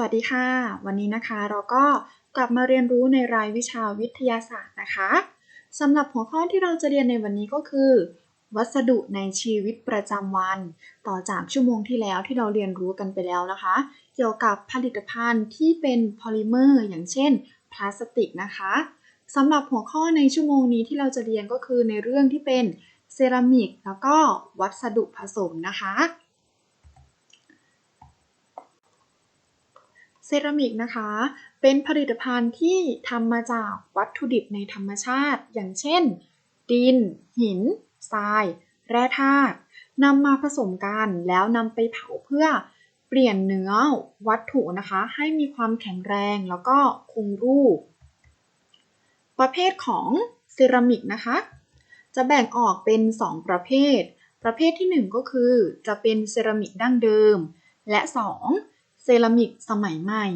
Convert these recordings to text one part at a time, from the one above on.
วัสดีค่ะ วันนี้นะคะเราก็กลับมาเรียนรู้ในรายวิชาวิทยาศาสตร์นะคะสำหรับหัวข้อที่เราจะเรียนในวันนี้ก็คือ วัสดุในชีวิตประจำวัน ต่อจากชั่วโมงที่แล้วที่เราเรียนรู้กันไปแล้วนะคะ เกี่ยวกับผลิตภัณฑ์ที่เป็นพอลิเมอร์ อย่างเช่น พลาสติกนะคะสำหรับหัวข้อในชั่วโมงนี้ที่เราจะเรียนก็คือในเรื่องที่เป็นเซรามิกแล้วก็วัสดุผสมนะคะ เซรามิกนะคะ เป็นผลิตภัณฑ์ที่ทำมาจากวัตถุดิบในธรรมชาติ อย่างเช่น ดิน หิน ทราย แร่ธาตุนำมาผสมกันแล้วนำไปเผาเพื่อเปลี่ยนเนื้อวัตถุนะคะ ให้มีความแข็งแรงแล้วก็คงรูป ประเภทของเซรามิกนะคะ จะแบ่งออกเป็น 2 ประเภท ประเภทที่ 1 ก็คือจะเป็นเซรามิกดั้งเดิม และ 2 รามิกสมัยใหม่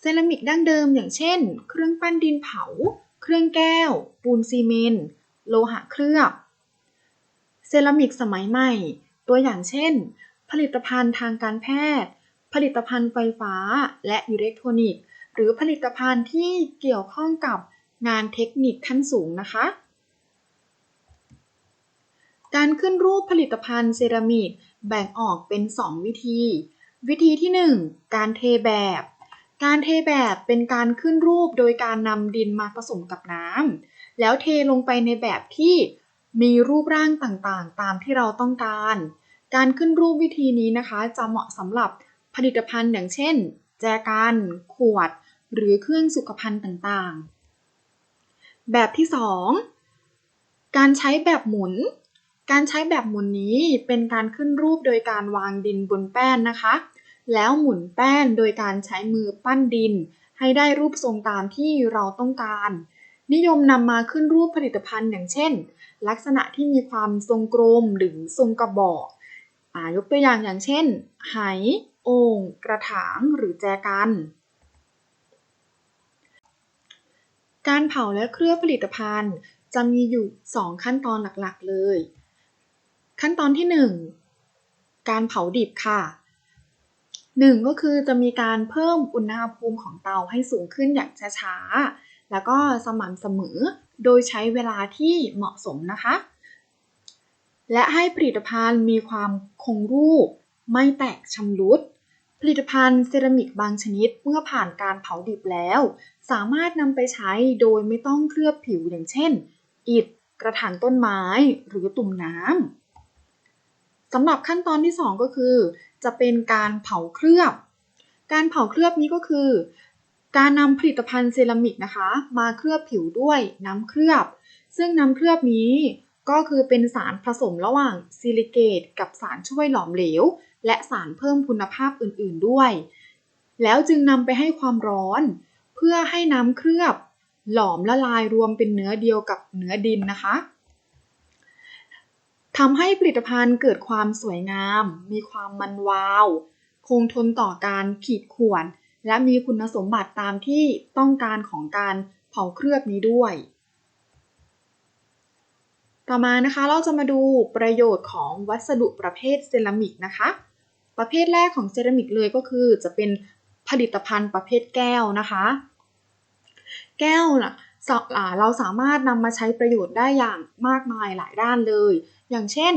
เซรามิกดั้งเดิมอย่างเช่น เครื่องปั้นดินเผา เครื่องแก้ว ปูนซีเมนต์โลหะเคลือบ เซรามิกสมัยใหม่ ตัวอย่างเช่น ผลิตภัณฑ์ทางการแพทย์ ผลิตภัณฑ์ไฟฟ้าและอิเล็กทรอนิกส์ หรือผลิตภัณฑ์ที่เกี่ยวข้องกับงานเทคนิคขั้นสูงนะคะ การขึ้นรูปผลิตภัณฑ์เซรามิกแบ่งออกเป็น 2 วิธี วิธีที่ 1 การเทแบบ การเทแบบเป็นการขึ้นรูปโดยการนำดินมาผสมกับน้ำแล้วเทลงไปในแบบที่มีรูปร่างต่างๆ ตามที่เราต้องการ การขึ้นรูปวิธีนี้นะคะ จะเหมาะสำหรับผลิตภัณฑ์อย่างเช่น แจกัน ขวด หรือเครื่องสุขภัณฑ์ต่างๆ แบบที่ 2 การใช้แบบหมุน การใช้แบบหมุนนี้เป็นการขึ้นรูปโดยการวางดินบนแป้นนะคะ แล้วหมุนแป้นโดยการใช้มือปั้นดิน ให้ได้รูปทรงตามที่เราต้องการ นิยมนำมาขึ้นรูปผลิตภัณฑ์อย่างเช่น ลักษณะที่มีความทรงกลมหรือทรงกระบอกอยกตัวอย่างอย่างเช่น ไหโอ่งกระถางหรือแจกัน การเผาและเคลือบผลิตภัณฑ์จะมีอยู่ 2 ขั้นตอนหลักๆ เลย ขั้นตอนที่ 1 การเผาดิบค่ะ 1 ก็คือจะมีการเพิ่มอุณหภูมิของเตาให้สูงขึ้นอย่างช้าๆ แล้วก็สม่ำเสมอโดยใช้เวลาที่เหมาะสมนะคะ และให้ผลิตภัณฑ์มีความคงรูป ไม่แตกชำรุด ผลิตภัณฑ์เซรามิกบางชนิดเมื่อผ่านการเผาดิบแล้ว สามารถนำไปใช้โดยไม่ต้องเคลือบผิวอย่างเช่น อิฐ กระถางต้นไม้ หรือตุ่มน้ำ สำหรับขั้นตอนที่ 2 ก็คือ จะเป็นการเผาเคลือบ การเผาเคลือบนี้ก็คือ การนำผลิตภัณฑ์เซรามิกนะคะ มาเคลือบผิวด้วยน้ำเคลือบ ซึ่งน้ำเคลือบนี้ก็คือเป็นสารผสมระหว่างซิลิเกตกับสารช่วยหลอมเหลว และสารเพิ่มคุณภาพอื่นๆด้วย แล้วจึงนำไปให้ความร้อน เพื่อให้น้ำเคลือบ หลอมละลายรวมเป็นเนื้อเดียวกับเนื้อดินนะคะ ทำให้ผลิตภัณฑ์เกิดความสวยงาม มีความมันวาว คงทนต่อการขีดข่วน และมีคุณสมบัติตามที่ต้องการของการเผาเคลือบนี้ด้วย ต่อมานะคะเราจะมาดูประโยชน์ของวัสดุประเภทเซรามิกนะคะ ประเภทแรกของเซรามิกเลยก็คือจะเป็นผลิตภัณฑ์ประเภทแก้วนะคะ แก้วนะเราสามารถนำมาใช้ประโยชน์ได้อย่างมากมายหลายด้านเลย อย่างเช่น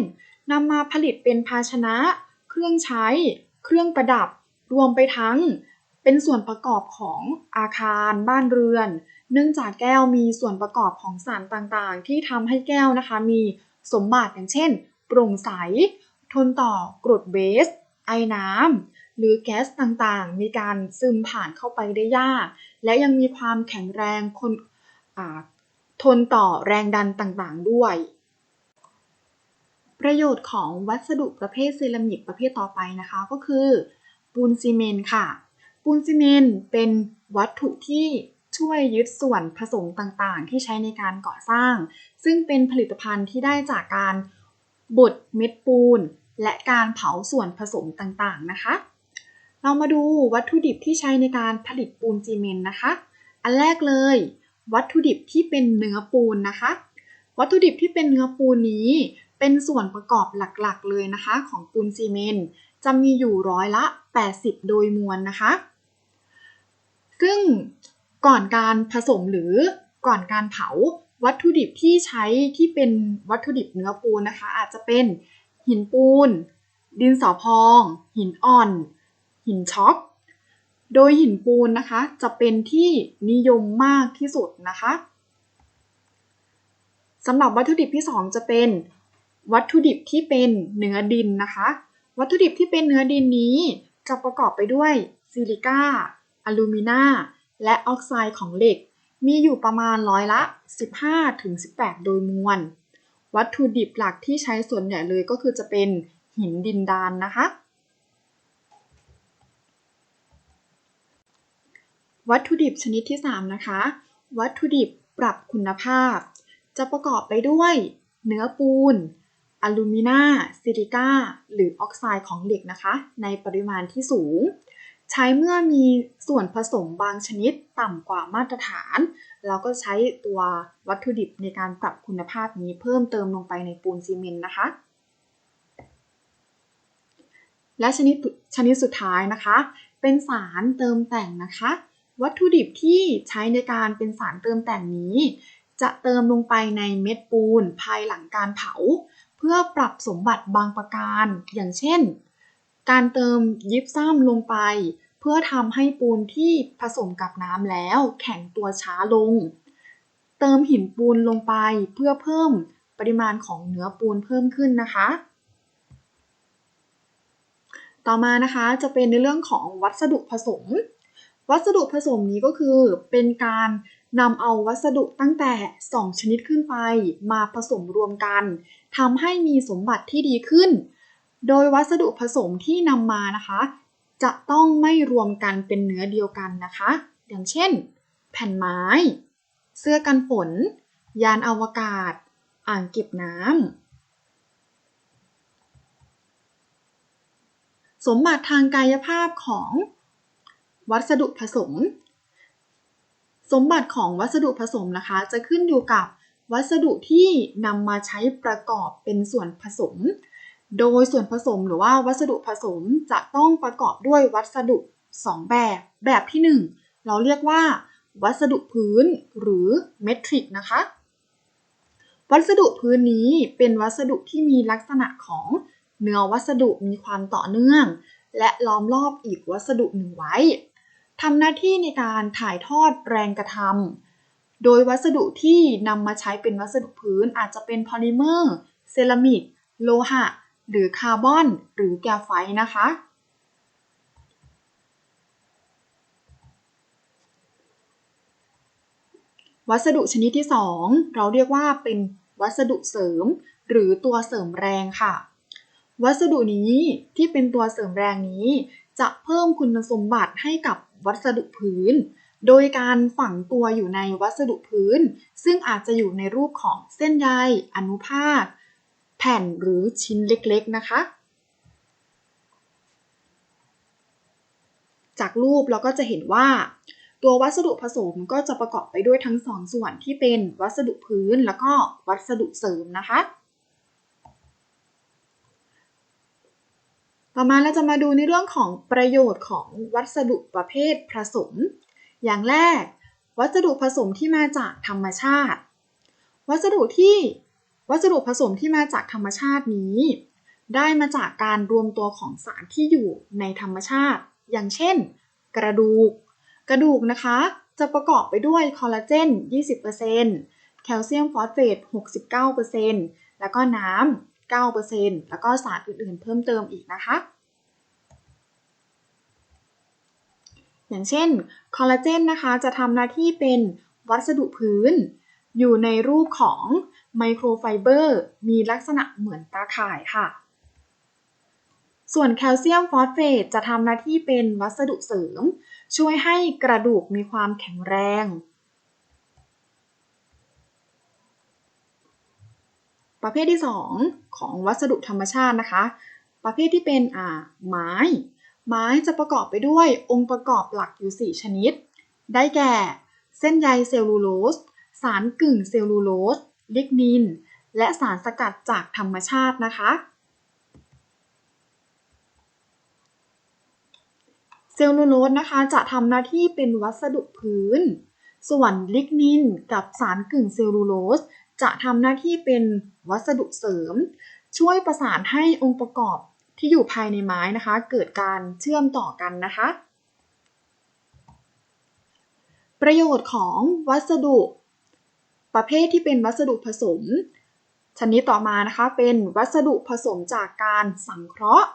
นำมาผลิตเป็นภาชนะ เครื่องใช้ เครื่องประดับ รวมไปทั้ง เป็นส่วนประกอบของอาคารบ้านเรือน เนื่องจากแก้วมีส่วนประกอบของสารต่างๆ ที่ทำให้แก้วนะคะ มีสมบัติอย่างเช่น โปร่งใส ทนต่อกรดเบส ไอน้ำหรือแก๊สต่างๆ มีการซึมผ่านเข้าไปได้ยาก และยังมีความแข็งแรงคนทนต่อแรงดันต่างๆด้วย ประโยชน์ของวัสดุประเภทเซรามิกประเภทต่อไปนะคะ ก็คือปูนซีเมนต์ค่ะ ปูนซีเมนต์เป็นวัตถุที่ช่วยยึดส่วนผสมต่างๆ ที่ใช้ในการก่อสร้าง ซึ่งเป็นผลิตภัณฑ์ที่ได้จากการบดเม็ดปูน และการเผาส่วนผสมต่างๆนะคะ เรามาดูวัตถุดิบที่ใช้ในการผลิตปูนซีเมนต์นะคะ อันแรกเลย วัตถุดิบที่เป็นเนื้อปูนนะคะ วัตถุดิบที่เป็นเนื้อปูนนี้ เป็นส่วนประกอบหลักๆ เลยนะคะของปูนซีเมนต์จะมีอยู่ร้อยละ 80 โดยมวลนะคะ ซึ่งก่อนการผสมหรือก่อนการเผาวัตถุดิบที่ใช้ที่เป็นวัตถุดิบเนื้อปูนนะคะ อาจจะเป็นหินปูน ดินสอพอง หินอ่อน หินช็อกโดยหินปูนนะคะจะเป็นที่นิยมมากที่สุดนะคะสำหรับวัตถุดิบที่ 2 จะเป็น วัตถุดิบที่เป็นเนื้อดินนะคะ วัตถุดิบที่เป็นเนื้อดินนี้จะประกอบไปด้วยซิลิก้าอลูมินาและออกไซด์ของเหล็ก มีอยู่ประมาณร้อยละ 15-18 โดยมวล วัตถุดิบหลักที่ใช้ส่วนใหญ่เลยก็คือจะเป็นหินดินดานนะคะ วัตถุดิบชนิดที่ 3 นะคะ วัตถุดิบปรับคุณภาพ จะประกอบไปด้วย เนื้อปูน อลูมินาซิลิก้าหรือออกไซด์ของเหล็กนะคะ ในปริมาณที่สูง ใช้เมื่อมีส่วนผสมบางชนิดต่ำกว่ามาตรฐาน เราก็ใช้ตัววัตถุดิบในการปรับคุณภาพนี้เพิ่มเติมลงไปในปูนซีเมนต์นะคะ และชนิดชนิดสุดท้ายนะคะ เป็นสารเติมแต่งนะคะ วัตถุดิบที่ใช้ในการเป็นสารเติมแต่งนี้ จะเติมลงไปในเม็ดปูนภายหลังการเผา พื่อปรับสมบัติบางประการ อย่างเช่น การเติมยิปซัมลงไป เพื่อทำให้ปูนที่ผสมกับน้ำแล้ว แข็งตัวช้าลง เติมหินปูนลงไปเพื่อเพิ่มปริมาณของเนื้อปูนเพิ่มขึ้นนะคะ ต่อมานะคะจะเป็นในเรื่องของวัสดุผสม วัสดุผสมนี้ก็คือเป็นการ นำเอาวัสดุตั้งแต่ 2 ชนิดขึ้นไปมาผสมรวมกันทำให้มีสมบัติที่ดีขึ้น โดยวัสดุผสมที่นำมานะคะ จะต้องไม่รวมกันเป็นเนื้อเดียวกันนะคะ อย่างเช่น แผ่นไม้ เสื้อกันฝน ยานอวกาศ อ่างเก็บน้ำสมบัติทางกายภาพของวัสดุผสม สมบัติของวัสดุผสมนะคะ จะขึ้นอยู่กับวัสดุที่นำมาใช้ประกอบเป็นส่วนผสม โดยส่วนผสมหรือว่าวัสดุผสมจะต้องประกอบด้วยวัสดุ 2 แบบ แบบที่ 1 เราเรียกว่า วัสดุพื้นหรือเมทริกนะคะ วัสดุพื้นนี้เป็นวัสดุที่มีลักษณะของเนื้อวัสดุมีความต่อเนื่อง และล้อมรอบอีกวัสดุหนึ่งไว้ ทำหน้าที่ในการถ่ายทอดแรงกระทำโดยวัสดุที่นำมาใช้เป็นวัสดุพื้นอาจจะเป็นพอลิเมอร์ เซรามิก โลหะ หรือคาร์บอน หรือแกไฟนะคะ วัสดุชนิดที่ 2 เราเรียกว่าเป็นวัสดุเสริม หรือตัวเสริมแรงค่ะ วัสดุนี้ที่เป็นตัวเสริมแรงนี้ จะเพิ่มคุณสมบัติให้กับ วัสดุพื้น โดยการฝังตัวอยู่ในวัสดุพื้น ซึ่งอาจจะอยู่ในรูปของเส้นใยอนุภาค แผ่นหรือชิ้นเล็กๆนะคะ จากรูปเราก็จะเห็นว่า ตัววัสดุผสมก็จะประกอบไปด้วยทั้งสองส่วนที่เป็นวัสดุพื้นแล้วก็วัสดุเสริมนะคะ ต่อมาเราจะมาดูในเรื่องของประโยชน์ของวัสดุประเภทผสม อย่างแรก วัสดุผสมที่มาจากธรรมชาติ วัสดุที่วัสดุผสมที่มาจากธรรมชาตินี้ ได้มาจากการรวมตัวของสารที่อยู่ในธรรมชาติ อย่างเช่น กระดูก กระดูกนะคะ จะประกอบไปด้วยคอลลาเจน 20%แคลเซียมฟอสเฟต 69%แล้วก็น้ำ 9%แล้วก็สารอื่นๆ เพิ่มเติมอีกนะคะ อย่างเช่นคอลลาเจนนะคะจะทำหน้าที่เป็นวัสดุพื้น อยู่ในรูปของไมโครไฟเบอร์มีลักษณะเหมือนตาข่ายค่ะ ส่วนแคลเซียมฟอสเฟตจะทำหน้าที่เป็นวัสดุเสริม ช่วยให้กระดูกมีความแข็งแรง ประเภทที่ 2 ของวัสดุธรรมชาตินะคะ ประเภทที่เป็นอ่าไม้ ไม้จะประกอบไปด้วยองค์ประกอบหลักอยู่ 4 ชนิด ได้แก่ เส้นใยเซลลูโลส สารกึ่งเซลลูโลส ลิกนิน และสารสกัดจากธรรมชาตินะคะ เซลลูโลสนะคะจะทำหน้าที่เป็นวัสดุพื้น ส่วนลิกนินกับสารกึ่งเซลลูโลส จะทำหน้าที่เป็นวัสดุเสริม ช่วยประสานให้องค์ประกอบที่อยู่ภายในไม้นะคะ เกิดการเชื่อมต่อกันนะคะ ประโยชน์ของวัสดุ ประเภทที่เป็นวัสดุผสม ชนิดต่อมานะคะเป็นวัสดุผสมจากการสังเคราะห์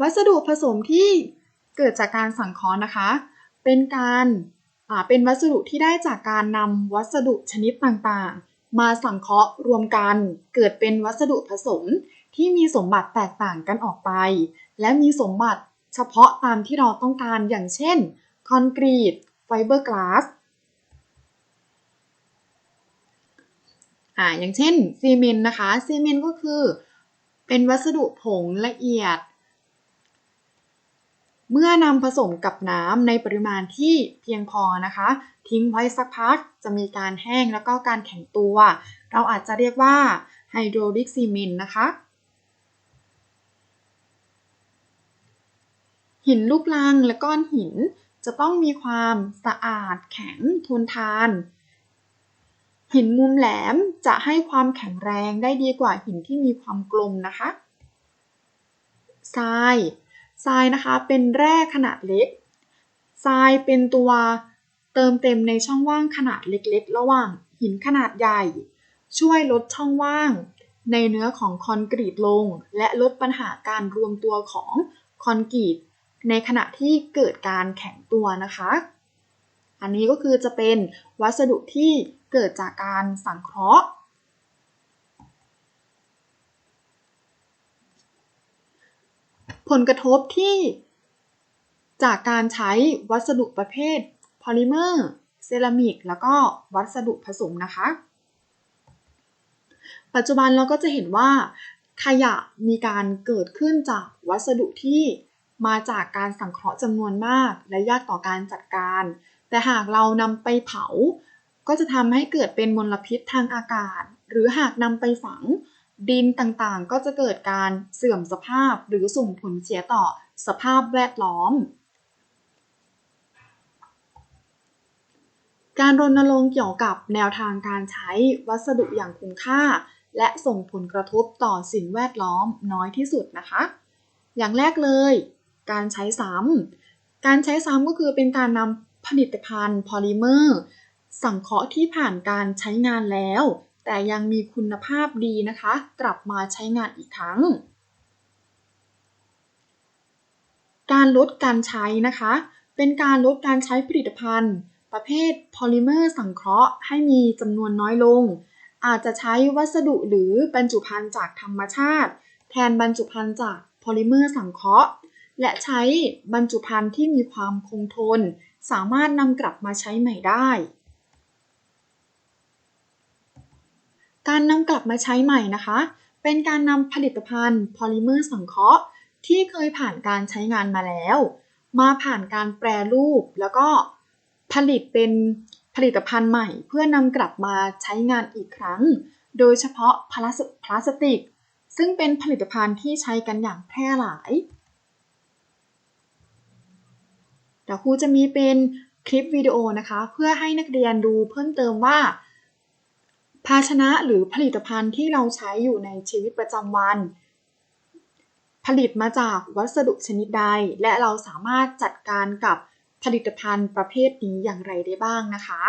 วัสดุผสมที่เกิดจากการสังเคราะห์นะคะ เป็นการ เป็นวัสดุที่ได้จากการนำวัสดุชนิดต่างๆ มาสังเคราะห์รวมกันเกิดเป็นวัสดุผสมที่มีสมบัติแตกต่างกันออกไป และมีสมบัติเฉพาะตามที่เราต้องการอย่างเช่น คอนกรีต ไฟเบอร์กลาสอ่าอย่างเช่นซีเมนต์นะคะซีเมนต์ก็คือ เป็นวัสดุผงละเอียด เมื่อนำผสมกับน้ำในปริมาณที่เพียงพอนะคะ ทิ้งไว้สักพักจะมีการแห้งแล้วก็การแข็งตัว เราอาจจะเรียกว่าไฮโดรลิกซีเมนต์นะคะ หินลูกลังและก้อนหินจะต้องมีความสะอาดแข็งทนทาน หินมุมแหลมจะให้ความแข็งแรงได้ดีกว่าหินที่มีความกลมนะคะทราย ทรายนะคะเป็นแร่ขนาดเล็ก ทรายเป็นตัวเติมเต็มในช่องว่างขนาดเล็กๆ ระหว่างหินขนาดใหญ่ ช่วยลดช่องว่างในเนื้อของคอนกรีตลง และลดปัญหาการรวมตัวของคอนกรีตในขณะที่เกิดการแข็งตัวนะคะ อันนี้ก็คือจะเป็นวัสดุที่เกิดจากการสังเคราะห์ ผลกระทบที่ จากการใช้วัสดุประเภทพอลิเมอร์เซรามิกแล้วก็วัสดุผสมนะคะ ปัจจุบันเราก็จะเห็นว่า ขยะมีการเกิดขึ้นจากวัสดุที่มาจากการสังเคราะห์จำนวนมาก และยากต่อการจัดการ แต่หากเรานำไปเผา ก็จะทำให้เกิดเป็นมลพิษทางอากาศ หรือหากนำไปฝัง ดินต่างๆ ก็จะเกิดการเสื่อมสภาพหรือส่งผลเสียต่อสภาพแวดล้อม การรณรงค์เกี่ยวกับแนวทางการใช้วัสดุอย่างคุ้มค่า และส่งผลกระทบต่อสิ่งแวดล้อมน้อยที่สุดนะคะ อย่างแรกเลย การใช้ซ้ำ การใช้ซ้ำก็คือเป็นการนำผลิตภัณฑ์พอลิเมอร์ สังเคราะห์ที่ผ่านการใช้งานแล้ว แต่ยังมีคุณภาพดีนะคะ กลับมาใช้งานอีกครั้ง การลดการใช้นะคะ เป็นการลดการใช้ผลิตภัณฑ์ ประเภทพอลิเมอร์สังเคราะห์ให้มีจำนวนน้อยลง อาจจะใช้วัสดุหรือบรรจุภัณฑ์จากธรรมชาติ แทนบรรจุภัณฑ์จากพอลิเมอร์สังเคราะห์ และใช้บรรจุภัณฑ์ที่มีความคงทน สามารถนำกลับมาใช้ใหม่ได้ การนำกลับมาใช้ใหม่นะคะ เป็นการนำผลิตภัณฑ์พอลิเมอร์สังเคราะห์ ที่เคยผ่านการใช้งานมาแล้ว มาผ่านการแปรรูปแล้วก็ผลิตเป็นผลิตภัณฑ์ใหม่ เพื่อนำกลับมาใช้งานอีกครั้ง โดยเฉพาะพลาสลาสติก ซึ่งเป็นผลิตภัณฑ์ที่ใช้กันอย่างแพร่หลายเดี๋ยวครูจะมีเป็นคลิปวิดีโอนะคะ เพื่อให้นักเรียนดูเพิ่มเติมว่า ภาชนะหรือผลิตภัณฑ์ที่เราใช้อยู่ในชีวิตประจำวัน ผลิตมาจากวัสดุชนิดใด และเราสามารถจัดการกับผลิตภัณฑ์ประเภทนี้อย่างไรได้บ้างนะคะ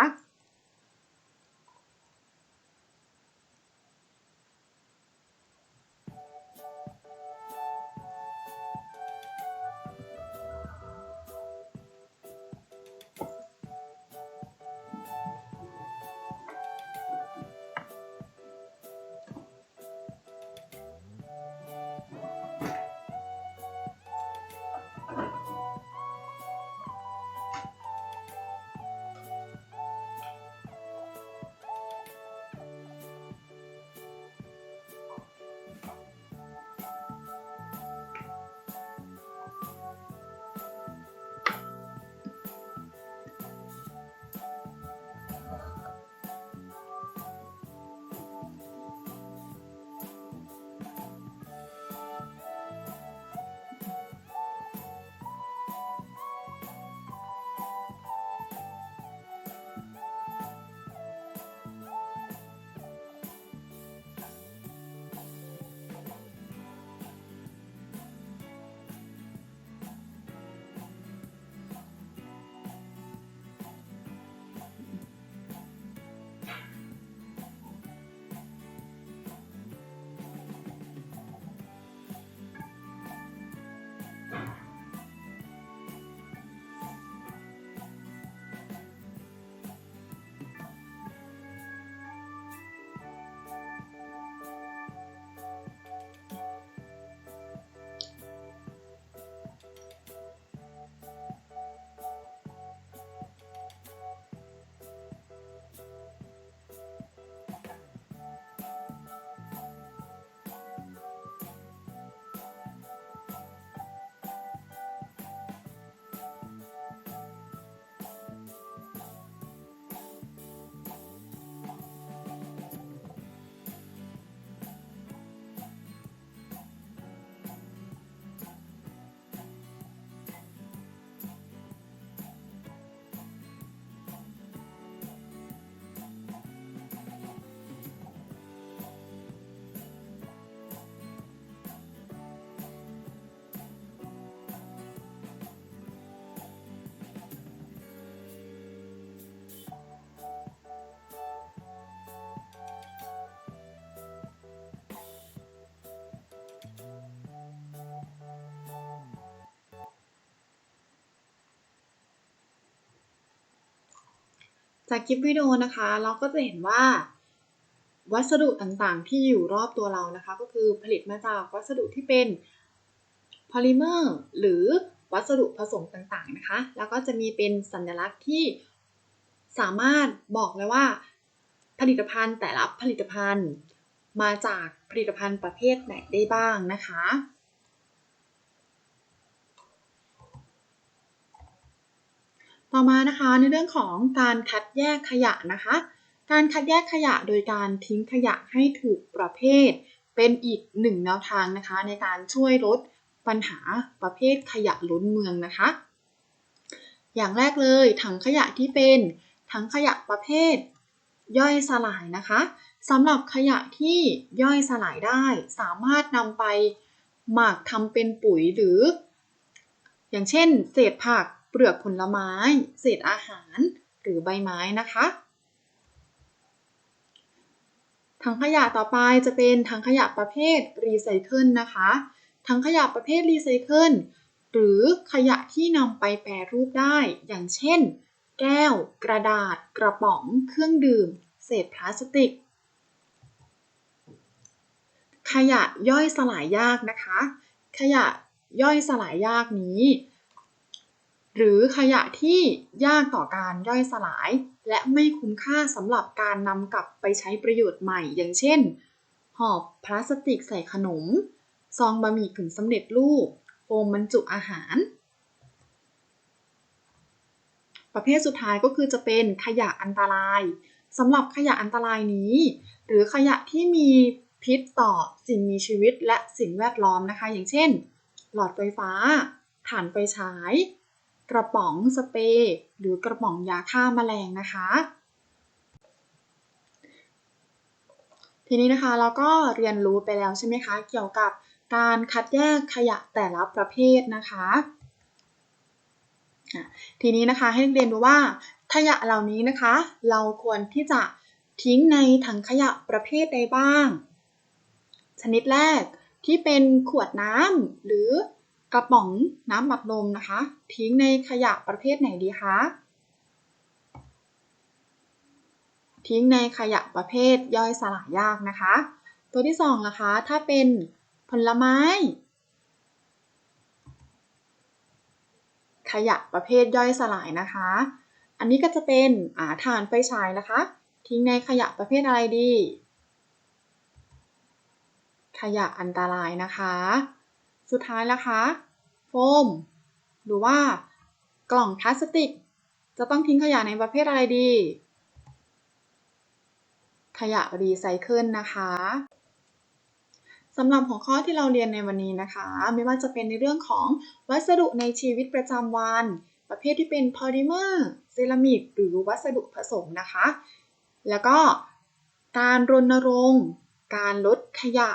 จากคลิปวิดีโอนะคะ เราก็จะเห็นว่า วัสดุต่างๆ ที่อยู่รอบตัวเรานะคะ ก็คือผลิตมาจากวัสดุที่เป็นพอลิเมอร์หรือวัสดุผสมต่างๆนะคะ แล้วก็จะมีเป็นสัญลักษณ์ที่สามารถบอกเลยว่า ผลิตภัณฑ์แต่ละผลิตภัณฑ์มาจากผลิตภัณฑ์ประเภทไหนได้บ้างนะคะ ต่อมานะคะในเรื่องของการคัดแยกขยะนะคะ การคัดแยกขยะโดยการทิ้งขยะให้ถูกประเภท เป็นอีกหนึ่งแนวทางนะคะ ในการช่วยลดปัญหาประเภทขยะล้นเมืองนะคะ อย่างแรกเลยถังขยะที่เป็นถังขยะประเภท ย่อยสลายนะคะสำหรับขยะที่ย่อยสลายได้สามารถนำไปหมักทำเป็นปุ๋ยหรือ อย่างเช่น เศษผัก เปลือกผลไม้ เศษอาหาร หรือใบไม้นะคะถังขยะต่อไปจะเป็นถังขยะประเภทรีไซเคิลนะคะถังขยะประเภทรีไซเคิลหรือขยะที่นำไปแปรรูปได้ อย่างเช่น แก้ว กระดาษ กระป๋อง เครื่องดื่ม เศษพลาสติก ขยะย่อยสลายยากนะคะ ขยะย่อยสลายยากนี้ หรือขยะที่ยากต่อการย่อยสลาย และไม่คุ้มค่าสำหรับการนำกลับไปใช้ประโยชน์ใหม่ อย่างเช่นห่อพลาสติกใส่ขนม ซองบะหมี่กึ่งสำเร็จรูปโฟมบรรจุอาหาร ประเภทสุดท้ายก็คือจะเป็นขยะอันตรายสำหรับขยะอันตรายนี้ หรือขยะที่มีพิษต่อสิ่งมีชีวิตและสิ่งแวดล้อมนะคะ อย่างเช่น หลอดไฟฟ้า ถ่านไฟฉาย กระป๋องสเปรย์หรือกระป๋องยาฆ่าแมลงนะคะ ทีนี้นะคะเราก็เรียนรู้ไปแล้วใช่ไหมคะเกี่ยวกับการคัดแยกขยะแต่ละประเภทนะคะอะทีนี้นะคะให้นักเรียนดูว่าขยะเหล่านี้นะคะ เราควรที่จะทิ้งในถังขยะประเภทใดบ้าง ชนิดแรกที่เป็นขวดน้ำหรือ กระป๋องน้ำบัดลมนะคะ ทิ้งในขยะประเภทไหนดีคะทิ้งในขยะประเภทย่อยสลายยากนะคะ ตัวที่สองนะคะถ้าเป็นผลไม้ ขยะประเภทย่อยสลายนะคะ อันนี้ก็จะเป็นอาถ่านไฟฉายนะคะ ทิ้งในขยะประเภทอะไรดี ขยะอันตรายนะคะ สุดท้ายนะคะโฟมหรือว่ากล่องพลาสติก จะต้องทิ้งขยะในประเภทอะไรดี ขยะรีไซเคิลนะคะสำหรับหัวข้อที่เราเรียนในวันนี้นะคะ ไม่ว่าจะเป็นในเรื่องของวัสดุในชีวิตประจำวัน ประเภทที่เป็นพอลิเมอร์เซรามิกหรือวัสดุผสมนะคะ แล้วก็การรณรงค์ การลดขยะ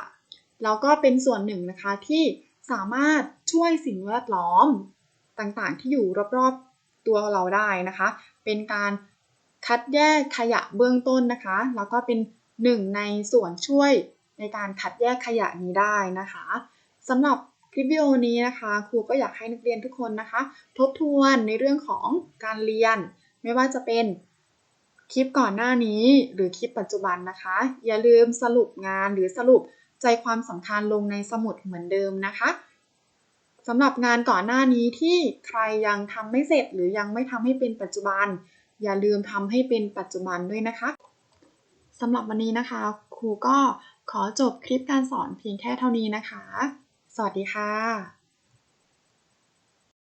แล้วก็เป็นส่วนหนึ่งนะคะที่ สามารถช่วยสิ่งแวดล้อมต่างๆ ที่อยู่รอบๆตัวเราได้นะคะ เป็นการคัดแยกขยะเบื้องต้นนะคะ แล้วก็เป็นหนึ่งในส่วนช่วยในการคัดแยกขยะนี้ได้นะคะสำหรับคลิปวิดีโอนี้นะคะครูก็อยากให้นักเรียนทุกคนนะคะ ทบทวนในเรื่องของการเรียน ไม่ว่าจะเป็นคลิปก่อนหน้านี้หรือคลิปปัจจุบันนะคะ อย่าลืมสรุปงานหรือสรุป ใจความสำคัญลงในสมุดเหมือนเดิมนะคะสำหรับงานก่อนหน้านี้ที่ใครยังทำไม่เสร็จหรือยังไม่ทำให้เป็นปัจจุบัน อย่าลืมทำให้เป็นปัจจุบันด้วยนะคะสำหรับวันนี้นะคะ ครูก็ขอจบคลิปการสอนเพียงแค่เท่านี้นะคะ สวัสดีค่ะ